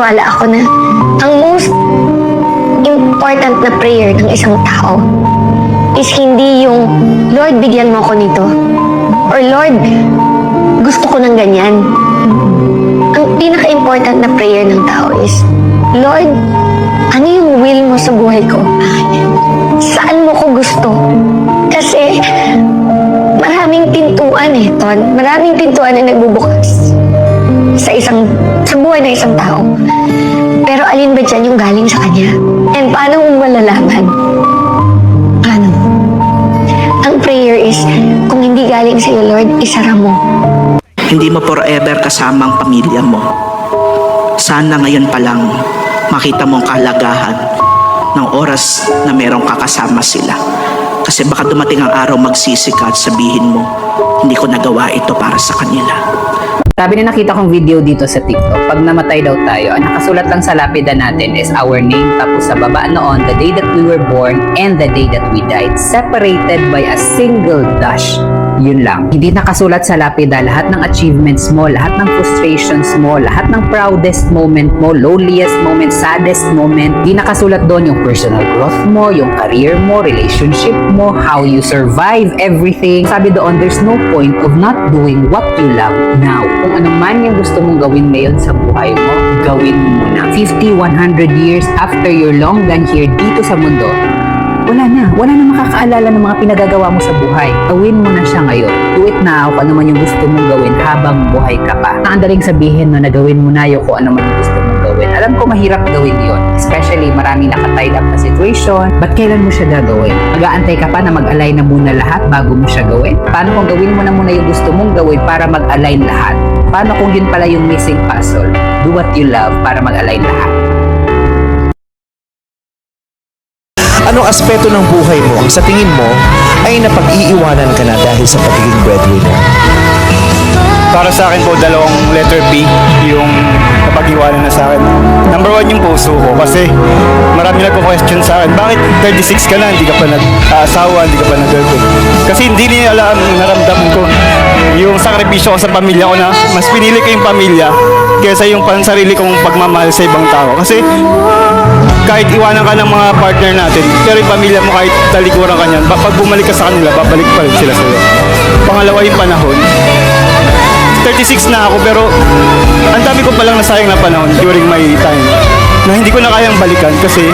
naniniwala ako na ang most important na prayer ng isang tao is hindi yung, Lord, bigyan mo ako nito. Or Lord, gusto ko ng ganyan. Ang pinaka-important na prayer ng tao is, Lord, ano yung will mo sa buhay ko? Saan mo ko gusto? Kasi, maraming pintuan eh, Ton. Maraming pintuan na nagbubukas sa isang, sa buhay ng isang tao. Pero alin ba dyan yung galing sa kanya? And paano mo malalaman? Paano? Ang prayer is, kung hindi galing sa iyo, Lord, isara mo. Hindi mo forever kasama ang pamilya mo. Sana ngayon pa lang makita mong kalagahan ng oras na merong kakasama sila. Kasi baka dumating ang araw magsisika at sabihin mo, hindi ko nagawa ito para sa kanila. Sabi na nakita kong video dito sa TikTok, pag namatay daw tayo, ang nakasulat lang sa lapida natin is our name, tapos sa baba noon, the day that we were born and the day that we died, separated by a single dash. Yun lang. Hindi nakasulat sa lapida lahat ng achievements mo, lahat ng frustrations mo, lahat ng proudest moment mo, loneliest moment, saddest moment. Hindi nakasulat doon yung personal growth mo, yung career mo, relationship mo, how you survive everything. Sabi doon, there's no point of not doing what you love now. Kung ano man yung gusto mong gawin ngayon sa buhay mo, gawin mo muna. 50, 100 years after your long gone here dito sa mundo, wala na. Wala na makakaalala ng mga pinagagawa mo sa buhay. Gawin mo na siya ngayon. Do it now kung ano man yung gusto mong gawin habang buhay ka pa. Ang daling sabihin na gawin mo na yung kung ano man yung gusto mong gawin. Alam ko mahirap gawin yon Especially maraming nakatied up na situation. Ba't kailan mo siya gagawin? Mag-aantay ka pa na mag-align na muna lahat bago mo siya gawin? Paano kung gawin mo na muna yung gusto mong gawin para mag-align lahat? Paano kung yun pala yung missing puzzle? Do what you love para mag-align lahat. Anong aspeto ng buhay mo ang sa tingin mo ay napag-iiwanan ka na dahil sa pagiging breadwinner? Para sa akin po, dalawang letter B yung napag-iwanan na sa akin. Number one yung puso ko kasi marami nagko-question sa akin, bakit 36 ka na, hindi ka pa nag-asawa, hindi ka pa nag-girlfriend? Kasi hindi nila alam, naramdaman ko yung sakripisyo ko sa pamilya ko na mas pinili ko yung pamilya kaysa yung pansarili kong pagmamahal sa ibang tao. Kasi kahit iwanan ka ng mga partner natin, pero yung pamilya mo kahit talikuran ka niyan, pag bumalik ka sa kanila, babalik pa rin sila sa'yo. Pangalawa yung panahon, 36 na ako pero ang dami ko palang nasayang na panahon during my time na hindi ko na kayang balikan kasi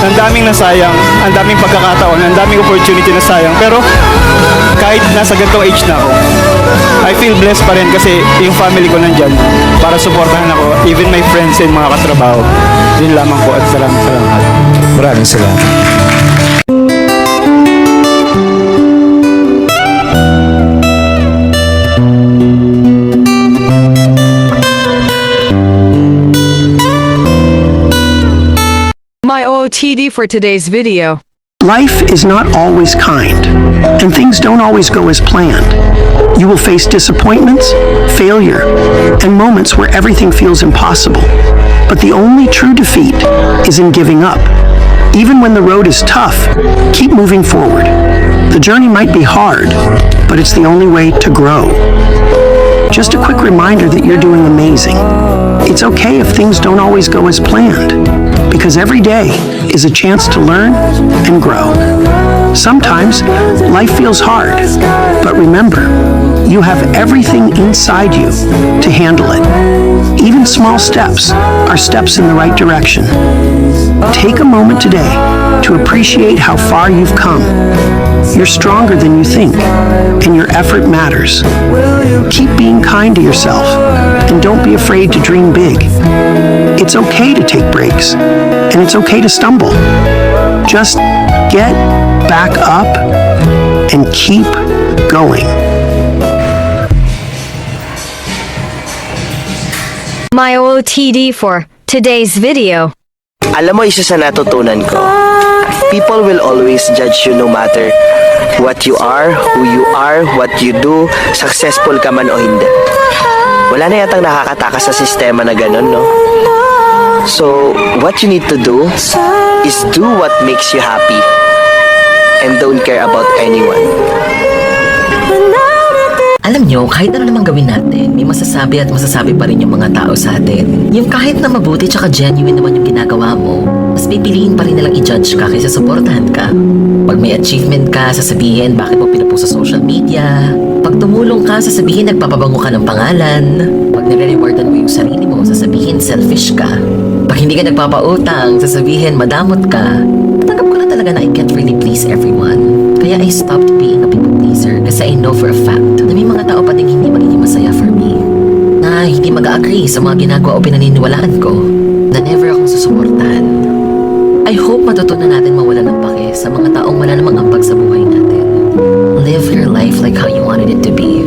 ang daming nasayang, ang daming pagkakataon, ang daming opportunity na sayang. Pero kahit nasa ganitong age na ako I feel blessed pa rin kasi yung family ko nandyan para supportahan ako even my friends and mga katrabaho. Yun lamang po at salamat salamat. Maraming salamat. OOTD for today's video. Life is not always kind, and things don't always go as planned. You will face disappointments, failure, and moments where everything feels impossible. But the only true defeat is in giving up. Even when the road is tough, keep moving forward. The journey might be hard, but it's the only way to grow. Just a quick reminder that you're doing amazing. It's okay if things don't always go as planned, because every day is a chance to learn and grow. Sometimes life feels hard, but remember, you have everything inside you to handle it. Even small steps are steps in the right direction. Take a moment today to appreciate how far you've come. You're stronger than you think, and your effort matters. Keep being kind to yourself, and don't be afraid to dream big. It's okay to take breaks, and it's okay to stumble. Just get back up and keep going. My OOTD for today's video. Alam mo, isa sa natutunan ko, people will always judge you no matter what you are, who you are, what you do, successful ka man o hindi. Wala na yatang nakakatakas sa sistema na ganun, no? So, what you need to do is do what makes you happy and don't care about anyone. Alam nyo, kahit ano naman gawin natin, may masasabi at masasabi pa rin yung mga tao sa atin. Yung kahit na mabuti tsaka genuine naman yung ginagawa mo, mas pipiliin pa rin nilang i-judge ka kaysa supportahan ka. Pag may achievement ka, sasabihin bakit mo pinupost sa social media. Pag tumulong ka, sasabihin nagpapabango ka ng pangalan. Pag nire-rewardan mo yung sarili mo, sasabihin selfish ka. Pag hindi ka nagpapautang, sasabihin madamot ka. Tanggap ko na talaga na I can't really please everyone. Kaya I stopped being a people pleaser kasi I know for a fact na may mga tao pa ding hindi magiging masaya for me. Na hindi mag-agree sa mga ginagawa o pinaniniwalaan ko. Na never akong susuportahan. I hope matutunan natin mawala ng pake sa mga taong wala namang ambag sa buhay natin. Live your life like how you wanted it to be.